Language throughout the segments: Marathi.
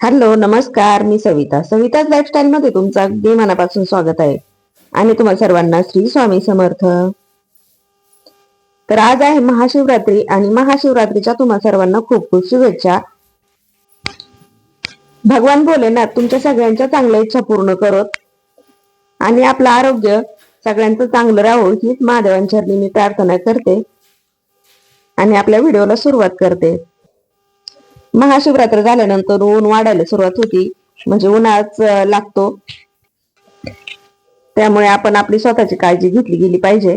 हॅलो नमस्कार मी सविता. सविताच लाईफस्टाईल मध्ये तुमचं अगदी मनापासून स्वागत आहे. आणि तुम्हाला सर्वांना श्री स्वामी समर्थ. तर आज आहे महाशिवरात्री आणि महाशिवरात्रीच्या तुम्हा सर्वांना खूप खूप शुभेच्छा. भगवान भोलेनाथ तुमच्या सगळ्यांच्या चांगल्या इच्छा पूर्ण करत आणि आपलं आरोग्य सगळ्यांचं चांगलं राहो हीच महादेवांच्या मी प्रार्थना करते आणि आपल्या व्हिडिओला सुरुवात करते. महाशिवरात्र झाल्यानंतर ऊन वाढायला सुरुवात होती. म्हणजे उन्हाच लागतो. त्यामुळे आपण आपली स्वतःची काळजी घेतली गेली पाहिजे.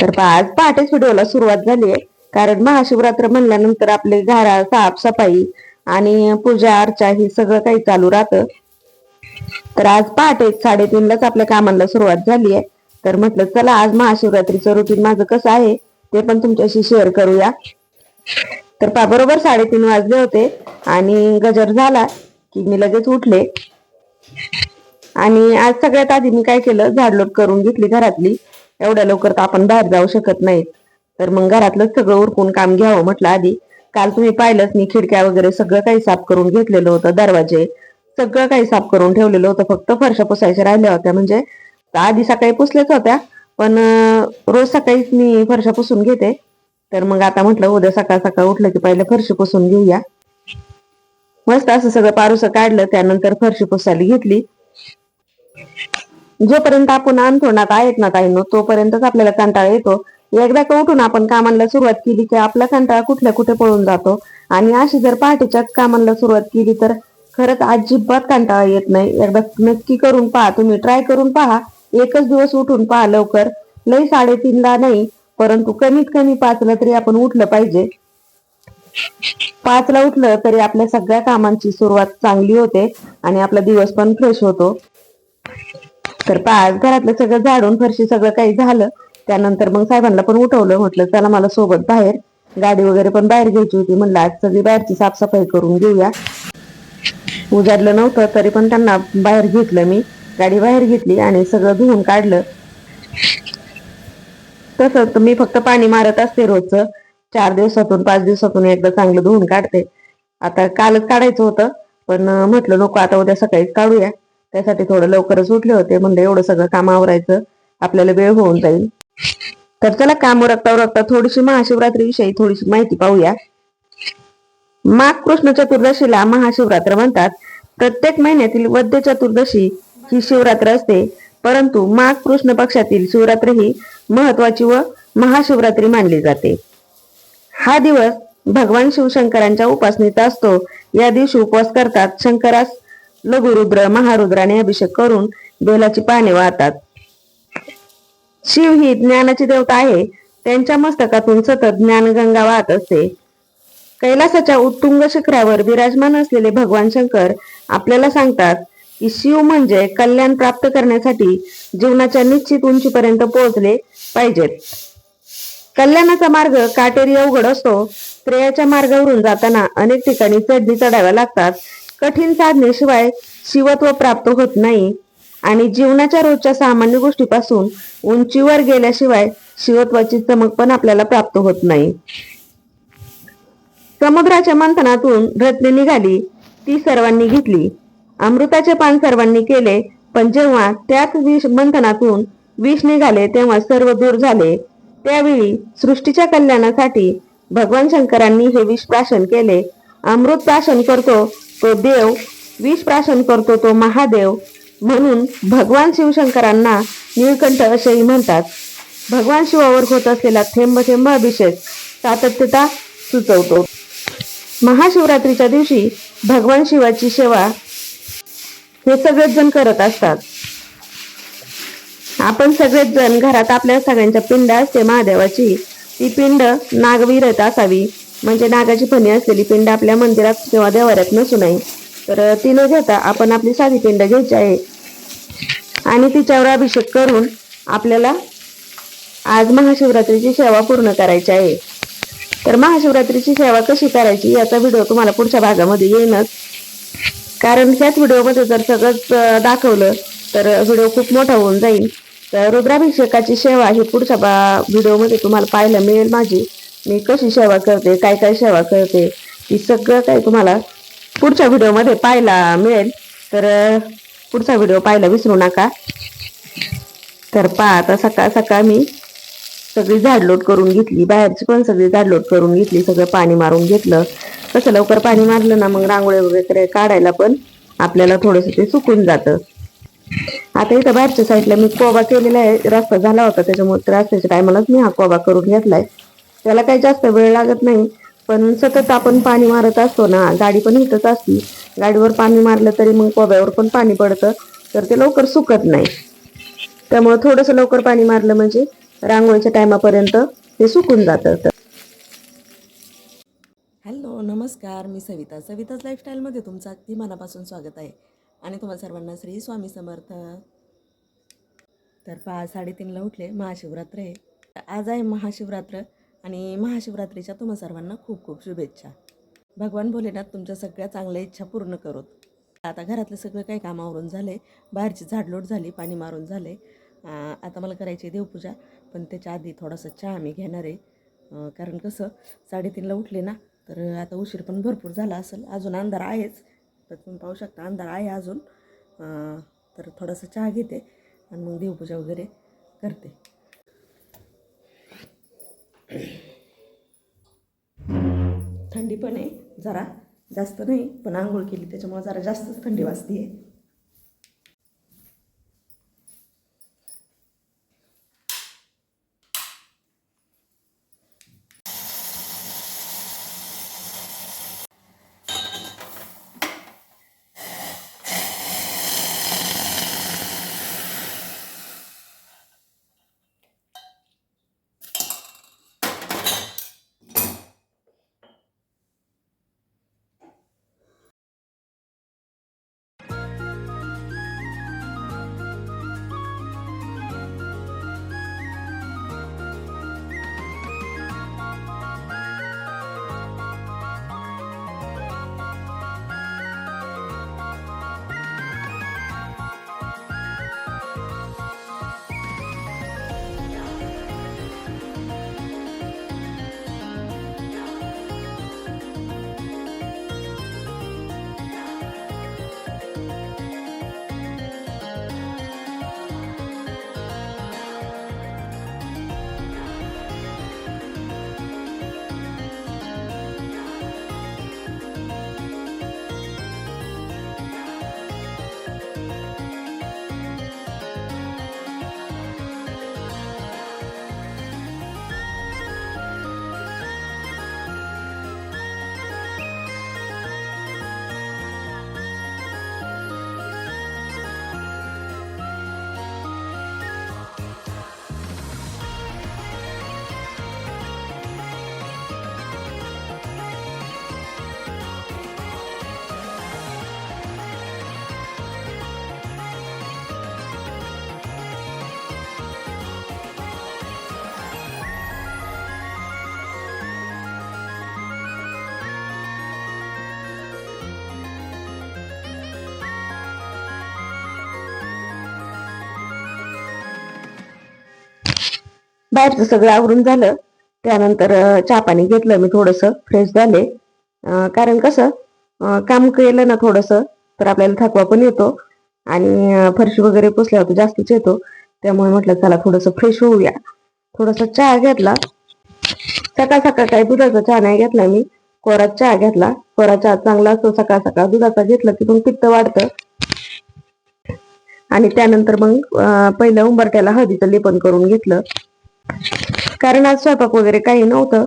तर आज पहाटेच व्हिडिओला सुरुवात झाली आहे. कारण महाशिवरात्र म्हणल्यानंतर आपले घरा साफसफाई आणि पूजा अर्चा हे सगळं काही चालू राहतं. तर आज पहाटे साडेतीनलाच आपल्या कामांना सुरुवात झाली आहे. तर म्हटलं चला आज महाशिवरात्रीचं रुटीन माझं कसं आहे ते पण तुमच्याशी शेअर करूया. तर पा बरोबर साडेतीन वाजले होते आणि गजर झाला की मी लगेच उठले. आणि आज सगळ्यात आधी मी काय केलं झाडलोट करून घेतली घरातली. एवढ्या लवकर तर आपण बाहेर जाऊ शकत नाही. तर मग घरातलंच सगळं उरकून काम घ्यावं म्हटलं आधी. काल तुम्ही पाहिलंच मी खिडक्या वगैरे सगळं काही साफ करून घेतलेलं होतं दरवाजे सगळं काही साफ करून ठेवलेलं होतं फक्त फरशा पुसायच्या राहिल्या होत्या. म्हणजे आधी सकाळी पुसल्याच होत्या पण रोज सकाळीच मी फरशा पुसून घेते. तर मग आता म्हटलं उद्या सकाळ सकाळ उठलं की पहिले फरशी पुसून घेऊया. मस्त असं सगळं पारुस काढलं त्यानंतर फरशी पुसायला घेतली. जोपर्यंत आपण अंथरुणात आहेत ना ताईनो तोपर्यंतच आपल्याला कंटाळा येतो. एकदा का उठून आपण कामाला सुरुवात केली की आपला कंटाळा कुठल्या कुठे पळून जातो? आणि अशी जर पहाटेच्या कामाला सुरुवात केली तर खरंच अजिबात कंटाळा येत नाही. एकदा नक्की करून पहा तुम्ही ट्राय करून पहा. एकच दिवस उठून पहा लवकर. लई साडेतीनला नाही परंतु कमीत कमी पाचला तरी आपण उठलं पाहिजे. पाचला उठलं तरी आपल्या सगळ्या कामांची सुरुवात चांगली होते आणि आपला दिवस पण फ्रेश होतो. तर पाच घरातलं सगळं झाडून फरशी सगळं काही झालं त्यानंतर मग साहेबांना पण उठवलं म्हटलं चला मला सोबत बाहेर. गाडी वगैरे पण बाहेर घ्यायची होती म्हणलं आज सगळी बाहेरची साफसफाई करून घेऊया. उजाडलं नव्हतं तरी पण त्यांना बाहेर घेतलं मी. गाडी बाहेर घेतली आणि सगळं धुवून काढलं. तसंच मी फक्त पाणी मारत असते रोजचं. चार दिवसातून पाच दिवसातून एकदा चांगलं धुवून काढते. आता कालच काढायचं होतं पण म्हटलं नको आता उद्या सकाळीच काढूया. त्यासाठी थोडं लवकरच उठले होते म्हणलं एवढं सगळं काम आवरायचं. आपल्याला वेळ होऊन जाईल. तर चला काम रक्ता रक्ता थोडीशी महाशिवरात्री विषयी थोडीशी माहिती पाहूया. माघ कृष्ण चतुर्दशीला महाशिवरात्र म्हणतात. प्रत्येक महिन्यातील वद्य चतुर्दशी ही शिवरात्र असते. परंतु माघ कृष्ण पक्षातील शिवरात्र ही महत्वाची व महाशिवरात्री मानली जाते. हा दिवस भगवान शिवशंकरांच्या उपासनेचा असतो. या दिवशी उपवास करतात शंकरास लघुरुद्र महारुद्राने अभिषेक करून बेलाची पाने वाहतात. शिव ही ज्ञानाची देवता आहे. त्यांच्या मस्तकातून सतत ज्ञानगंगा वाहत असते. कैलासाच्या उत्तुंग शिखरावर विराजमान असलेले भगवान शंकर आपल्याला सांगतात शिव म्हणजे कल्याण प्राप्त करण्यासाठी जीवनाच्या निश्चित उंचीपर्यंत पोहोचले पाहिजेत. कल्याणाचा मार्ग काटेरी अवघड असतो. प्रेयाच्या मार्गावरून जाताना अनेक ठिकाणी चढणी चढाव्या लागतात. कठीण साधनेशिवाय शिवत्व प्राप्त होत नाही. आणि जीवनाच्या रोजच्या सामान्य गोष्टीपासून उंचीवर गेल्याशिवाय शिवत्वाची चमक पण आपल्याला प्राप्त होत नाही. समुद्राच्या मंथनातून रत्ने निघाली. ती सर्वांनी घेतली. अमृताचे पान सर्वांनी केले पण जेव्हा त्याच विष मंथनातून विष निघाले तेव्हा सर्व दूर झाले. त्यावेळी सृष्टीच्या कल्याणासाठी भगवान शंकरांनी हे विष प्राशन केले. अमृत प्राशन करतो तो देव विष प्राशन करतो तो महादेव म्हणून भगवान शिवशंकरांना निळकंठ असेही म्हणतात. भगवान शिवावर होत असलेला थेंब थेंब अभिषेक सातत्यता सुचवतो. महाशिवरात्रीच्या दिवशी भगवान शिवाची सेवा हे सगळेच जण करत असतात. आपण सगळेच जण घरात आपल्या सगळ्यांच्या पिंड असते महादेवाची. ती पिंड नागविरत असावी. म्हणजे नागाची फणी असलेली पिंड आपल्या मंदिरात किंवा देवाऱ्यात नसू नये. तर ती न घेता आपण आपली साधी पिंड घ्यायची आहे. आणि तिच्यावर अभिषेक करून आपल्याला आज महाशिवरात्रीची सेवा पूर्ण करायची आहे. तर महाशिवरात्रीची सेवा कशी करायची याचा व्हिडिओ तुम्हाला पुढच्या भागामध्ये येईनच कारण ह्याच व्हिडिओमध्ये जर सगळंच दाखवलं तर व्हिडिओ खूप मोठा होऊन जाईल. तर रुद्राभिषेकाची सेवा ही पुढच्या बा व्हिडिओमध्ये तुम्हाला पाहायला मिळेल माझी. मी कशी सेवा करते काय काय सेवा करते ही सगळं काही तुम्हाला पुढच्या व्हिडिओमध्ये पाहायला मिळेल. तर पुढचा व्हिडिओ पाहायला विसरू नका. तर पहा आता सकाळ सकाळ मी सगळी झाडलोट करून घेतली. बाहेरची पण सगळी झाडलोट करून घेतली सगळं पाणी मारून घेतलं. कसं लवकर पाणी मारलं ना मग रांगोळी वगैरे काढायला पण आपल्याला थोडंसं ते सुकून जातं. आता इथं बाहेरच्या साईडला मी कोबा केलेला आहे रस्ता झाला होता त्याच्यामुळे रस्त्याच्या टायमालाच मी हा कोबा करून घेतलाय. त्याला काही जास्त वेळ लागत नाही पण सतत आपण पाणी मारत असतो ना गाडी पण इथंच असती. गाडीवर पाणी मारलं तरी मग कोब्यावर पण पाणी पडतं तर ते लवकर सुकत नाही. त्यामुळं थोडंसं लवकर पाणी मारलं म्हणजे रांगोळीच्या टायमापर्यंत ते सुकून जातं. तर हॅलो नमस्कार. मी सविता. सविताज लाईफस्टाईलमध्ये तुमचं अगदी मनापासून स्वागत आहे. आणि तुम्हाला सर्वांना श्री स्वामी समर्थ. तर पहा साडेतीनला उठले. महाशिवरात्र आहे. आज आहे महाशिवरात्र आणि महाशिवरात्रीच्या तुम्हा सर्वांना खूप खूप शुभेच्छा. भगवान भोलेनाथ तुमच्या सगळ्या चांगल्या इच्छा पूर्ण करोत. आता घरातलं सगळं काही कामावरून झाले. बाहेरची झाडलोट झाली पाणी मारून झाले. आता मला करायची आहे देवपूजा पण त्याच्या आधी थोडासा चहा मी घेणार आहे. कारण कसं साडेतीनला उठले ना तर आता उशीर पण भरपूर झाला असेल. अजून अंधार आहेच. तर तुम्ही पाहू शकता अंधार आहे अजून. तर थोडासा चहा घेते आणि मग देवपूजा वगैरे करते. थंडी पण आहे. जरा जास्त नाही पण आंघोळ केली त्याच्यामुळे जरा जास्तच थंडी वाजते आहे बाहेरचं सगळं आवरून झालं. त्यानंतर चहा पाणी घेतलं. मी थोडस फ्रेश झाले. कारण कसं काम केलं ना थोडस तर आपल्याला थकवा पण येतो. आणि फरशी वगैरे पुसल्यावर तर जास्तच येतो. त्यामुळे म्हटलं चला थोडस फ्रेश होऊया. थोडासा चहा घेतला. सकाळ सकाळ काही दुधाचा चहा नाही घेतला मी. कोरा चहा घेतला. कोरा चहा चांगला असतो. सकाळ सकाळ दुधाचा घेतला की मग पित्त वाढतं. आणि त्यानंतर मग पहिलं उंबरट्याला हळदीचं लेपन करून घेतलं. कारण आज स्वयंपाक वगैरे काही नव्हतं.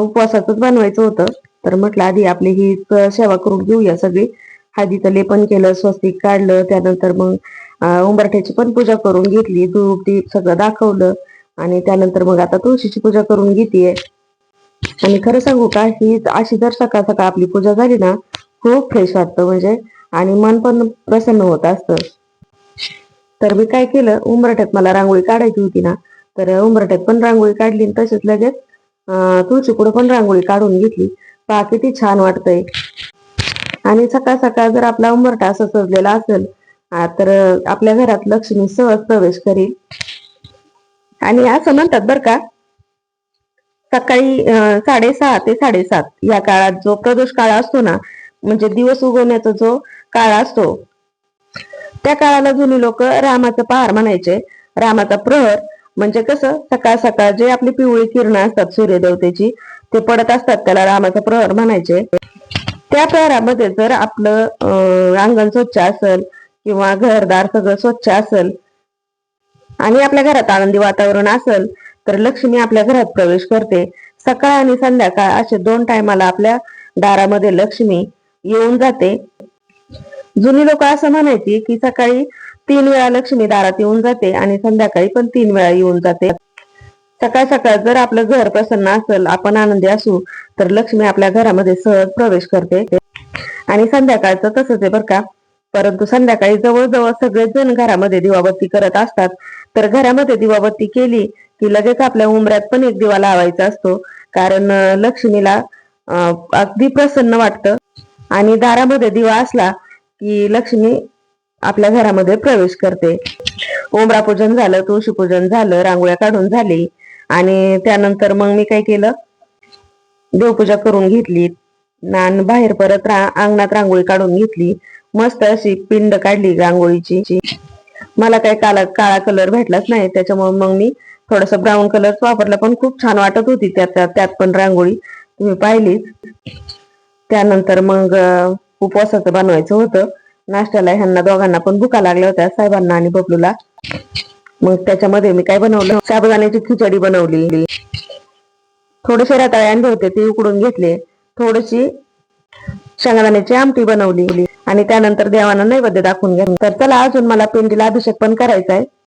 उपवासातच बनवायचं होतं. तर म्हटलं आधी आपली ही सेवा करून घेऊया सगळी. हळदीचं लेपन केलं स्वस्तिक काढलं त्यानंतर मग उंबरठ्याची पण पूजा करून घेतली धूप दीप सगळं दाखवलं. आणि त्यानंतर मग आता तुळशीची पूजा करून घेतीये. आणि खरं सांगू का ही अशी जर सकाळ सकाळ आपली पूजा झाली ना खूप फ्रेश वाटतं म्हणजे. आणि मन पण प्रसन्न होत असतं. तर मी काय केलं उंबरठ्यात मला रांगोळी काढायची होती ना तर उंबरठ्यात पण रांगोळी काढली तसेच लगेच तुळशी तुळशीपुढे पण रांगोळी काढून घेतली. पहा किती छान वाटतंय. आणि सकाळ सकाळ जर आपला उंबरठा असं सजलेला असेल तर आपल्या घरात लक्ष्मी सहज प्रवेश करेल. आणि असं म्हणतात बर का सकाळी साडेसहा ते साडेसात या काळात जो प्रदोष काळ असतो ना म्हणजे दिवस उगवण्याचा जो काळ असतो त्या काळाला जुनी लोक रामाचं पहार म्हणायचे. रामाचा प्रहर म्हणजे कसं सकाळ सकाळ जे आपली पिवळी किरणं असतात सूर्यदेवतेची ते पडत असतात त्याला रामाचा प्रहर म्हणायचे. त्या प्रहरामध्ये जर आपलं अंगण स्वच्छ असेल किंवा घरदार सगळं स्वच्छ असेल आणि आपल्या घरात आनंदी वातावरण असेल तर लक्ष्मी आपल्या घरात प्रवेश करते. सकाळ आणि संध्याकाळ असे दोन टायमाला आपल्या दारामध्ये लक्ष्मी येऊन जाते. जुनी लोक असं म्हणायची की सकाळी तीन वेळा लक्ष्मी दारात येऊन जाते आणि संध्याकाळी पण तीन वेळा येऊन जाते. सकाळ सकाळ जर आपलं घर प्रसन्न असेल आपण आनंदी असू तर लक्ष्मी आपल्या घरामध्ये सहज प्रवेश करते. आणि संध्याकाळचं तसंच आहे बरं का. परंतु संध्याकाळी जवळजवळ सगळेच जण घरामध्ये दिवाबत्ती करत असतात. तर घरामध्ये दिवाबत्ती केली की लगेच आपल्या उंबऱ्यात पण एक दिवा लावायचा असतो. कारण लक्ष्मीला अगदी प्रसन्न वाटतं. आणि दारामध्ये दिवा असला की लक्ष्मी आपल्या घरामध्ये प्रवेश करते. ओमरा पूजन झालं तुळशी पूजन झालं रांगोळ्या काढून झाली. आणि त्यानंतर मग मी काय केलं? देवपूजा करून घेतली. आणि बाहेर परत रा अंगणात रांगोळी काढून घेतली. मस्त अशी पिंड काढली रांगोळीची. मला काही काळा काळा कलर भेटलाच नाही. त्याच्यामुळे मग मी थोडस ब्राऊन कलर वापरला. पण खूप छान वाटत होती त्यात त्यात- पण रांगोळी. तुम्ही पाहिलीच. त्यानंतर मग उपवासाचं बनवायचं होतं. नाश्त्याला ह्यांना दोघांना पण भुका लागल्या होत्या साहेबांना आणि बबलूला. मग त्याच्यामध्ये मी काय बनवलं? साबुदाण्याची खिचडी बनवली. थोडेसे रताळे आणले होते ते उकडून घेतले. थोडीशी शेंगदाण्याची आमटी बनवली. आणि त्यानंतर देवांना नैवेद्य दाखवून घेतलं. तर चला अजून मला पिंडीला अभिषेक पण करायचा आहे.